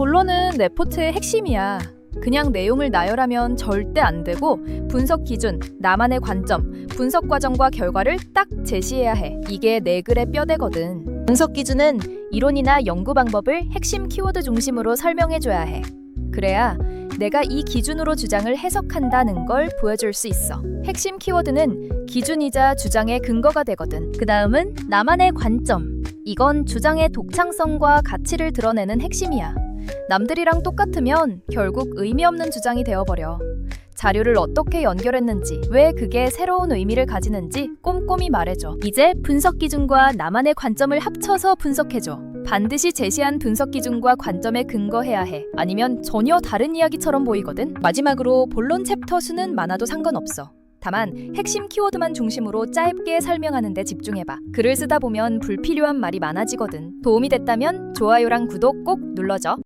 본론은 레포트의 핵심이야. 그냥 내용을 나열하면 절대 안 되고 분석 기준, 나만의 관점, 분석 과정과 결과를 딱 제시해야 해. 이게 내 글의 뼈대거든. 분석 기준은 이론이나 연구 방법을 핵심 키워드 중심으로 설명해줘야 해. 그래야 내가 이 기준으로 주장을 해석한다는 걸 보여줄 수 있어. 핵심 키워드는 기준이자 주장의 근거가 되거든. 그 다음은 나만의 관점. 이건 주장의 독창성과 가치를 드러내는 핵심이야. 남들이랑 똑같으면 결국 의미 없는 주장이 되어버려. 자료를 어떻게 연결했는지, 왜 그게 새로운 의미를 가지는지 꼼꼼히 말해줘. 이제 분석 기준과 나만의 관점을 합쳐서 분석해줘. 반드시 제시한 분석 기준과 관점에 근거해야 해. 아니면 전혀 다른 이야기처럼 보이거든. 마지막으로 본론 챕터 수는 많아도 상관없어. 다만 핵심 키워드만 중심으로 짧게 설명하는 데 집중해봐. 글을 쓰다 보면 불필요한 말이 많아지거든. 도움이 됐다면 좋아요랑 구독 꼭 눌러줘.